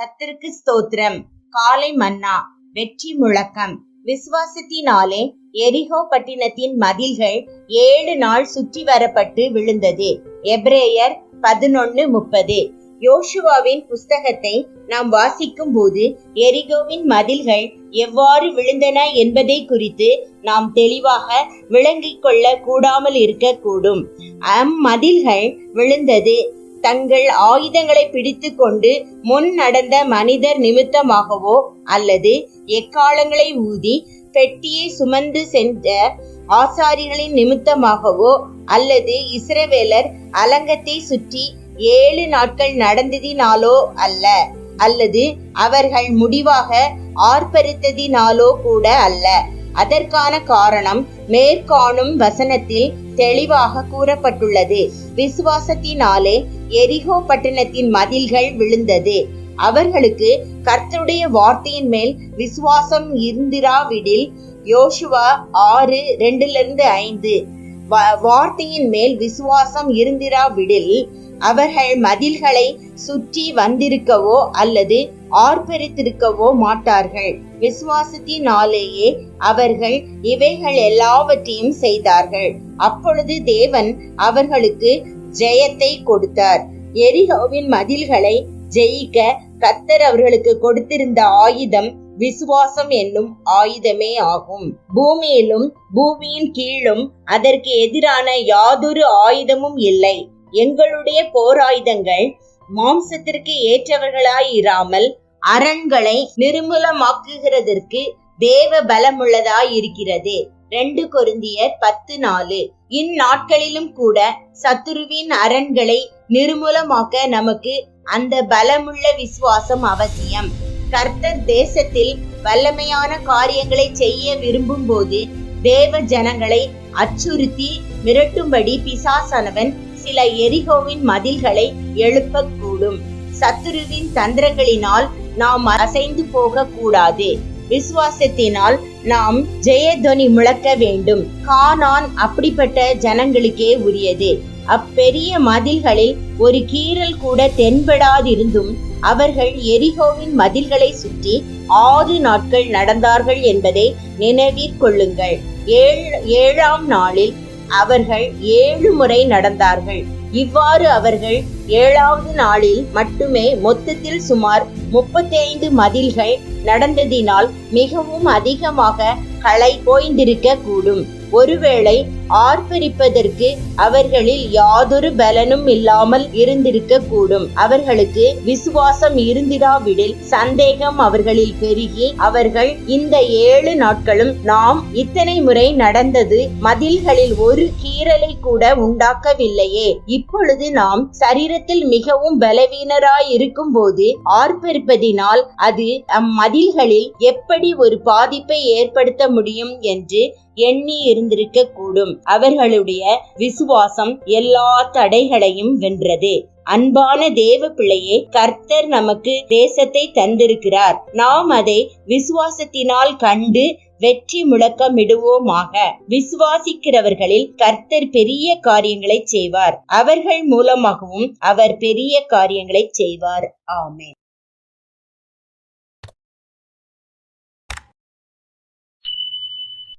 கத்திற்கு ஸ்தோத்திரம். காலை மன்னா வெற்றி முழக்கம். விசுவாசத்தினாலே எரிகோ பட்டினத்தின் மதில்கள் ஏழு நாள் சுற்றி வரப்பட்டு விழுந்தது. எப்ரேயர் பதினொன்னு முப்பது. யோசுவாவின் புஸ்தகத்தை நாம் வாசிக்கும் போது எரிகோவின் மதில்கள் எவ்வாறு விழுந்தன என்பதை குறித்து நாம் தெளிவாக விளங்கிக் கொள்ள கூடாமல் இருக்கக்கூடும். அம்மதில்கள் விழுந்தது. தங்கள் ஆயுதங்களை பிடித்து கொண்டு முன் நடந்த மனிதர் நிமித்தமாகவோ அல்லது எக்காலங்களை ஊதி பெட்டியை சுமந்து சென்ற ஆசாரிகளின் நிமித்தமாகவோ அல்லது இஸ்ரவேலர் அலங்கத்தை சுற்றி ஏழு நாட்கள் நடந்ததினாலோ அல்ல அல்லது அவர்கள் முடிவாக ஆர்ப்பரித்ததினாலோ கூட அல்ல. அதற்கான காரணம் மேற்காணும் வசனத்தில் தெளிவாக கூறப்பட்டுள்ளது. விசுவாசத்தினாலே எரிகோ பட்டணத்தின் மதில்கள் விழுந்தது. அவர்களுக்கு கர்த்தருடைய வார்த்தையின் மேல் விசுவாசம் இருந்திராவிடில் யோசுவா ஆறு ரெண்டுல இருந்து ஐந்து வார்த்தையின் மேல் விசுவாசம் இருந்திராவிடில் அவர்கள் மதில்களை சுற்றி வந்திருக்கவோ அல்லது ஆர்ப்பரித்திருக்கவோ மாட்டார்கள். விசுவாசத்தினாலேயே அவர்கள் இவைகள் எல்லாவற்றையும் செய்தார்கள். அப்பொழுது தேவன் அவர்களுக்கு ஜெயத்தை கொடுத்தார். எரிகோவின் மதில்களை ஜெயிக்க கத்தர் அவர்களுக்கு கொடுத்திருந்த ஆயுதம் விசுவாசம் என்னும் ஆயுதமே ஆகும். பூமியிலும் பூமியின் கீழும் அதற்கு எதிரான யாதொரு ஆயுதமும் இல்லை. எங்களுடைய போராயுதங்கள் மாம்சத்திற்கு ஏற்றவர்களாய் இராமல் அரண்களை நிர்மூலமாக்குகிறதற்கு தேவ பலமுள்ளதாயிருக்கிறது. ரெண்டு கொருந்தியர் பத்து நாலு. இந்நாட்களிலும் கூட சத்துருவின் அரண்களை நிர்மூலமாக்க நமக்கு அந்த பலமுள்ள விசுவாசம் அவசியம். கர்த்தர் தேசத்தில் வல்லமையான காரியங்களை செய்ய விரும்பும் போது தேவ ஜனங்களை அச்சுறுத்தி மிரட்டும்படி பிசாசானவன் சில எரிகோவின் மதில்களை எழுப்பக்கூடும். சத்துருவின் தந்திரங்களினால் நாம் அசைந்து போக கூடாது விசுவாசத்தினால் நாம் ஜெயத்வனி முழக்க வேண்டும். கானான் அப்படிப்பட்ட ஜனங்களுக்கே உரியது. அப்பெரிய மதில்களில் ஒரு கீறல் கூட தென்படாதிருந்தும் அவர்கள் எரிகோவின் மதில்களை சுற்றி ஆறு நாட்கள் நடந்தார்கள் என்பதை நினைவிற்கொள்ளுங்கள் ஏழு ஏழாம் நாளில் அவர்கள் ஏழு முறை நடந்தார்கள். இவ்வாறு அவர்கள் ஏழாவது நாளில் மட்டுமே மொத்தத்தில் சுமார் முப்பத்தி ஐந்து மதில்கள் நடந்ததினால் மிகவும் அதிகமாக களை போய்ந்திருக்க கூடும் ஒருவேளை ஆர்ப்பரிப்பதற்கு அவர்களில் யாதொரு பலனும் இல்லாமல் இருந்திருக்க கூடும் அவர்களுக்கு விசுவாசம் இருந்திராவிடில் சந்தேகம் அவர்களில் பெருகி அவர்கள் இந்த ஏழு நாட்களும் நாம் இத்தனை முறை நடந்தது மதில்களில் ஒரு கீறலை கூட உண்டாக்கவில்லையே. இப்பொழுது நாம் சரீரத்தில் மிகவும் பலவீனராய் இருக்கும் போது ஆர்ப்பரிப்பதினால் அது அம்மதில்களில் எப்படி ஒரு பாதிப்பை ஏற்படுத்த முடியும் என்று எண்ணி இருந்திருக்க கூடும் அவர்களுடைய விசுவாசம் எல்லா தடைகளையும் வென்றது. அன்பான தேவ பிள்ளையே கர்த்தர் நமக்கு தேசத்தை தந்திருக்கிறார். நாம் அதை விசுவாசத்தினால் கண்டு வெற்றி முழக்கமிடுவோமாக. விசுவாசிக்கிறவர்களில் கர்த்தர் பெரிய காரியங்களை செய்வார். அவர்கள் மூலமாகவும் அவர் பெரிய காரியங்களை செய்வார். ஆமே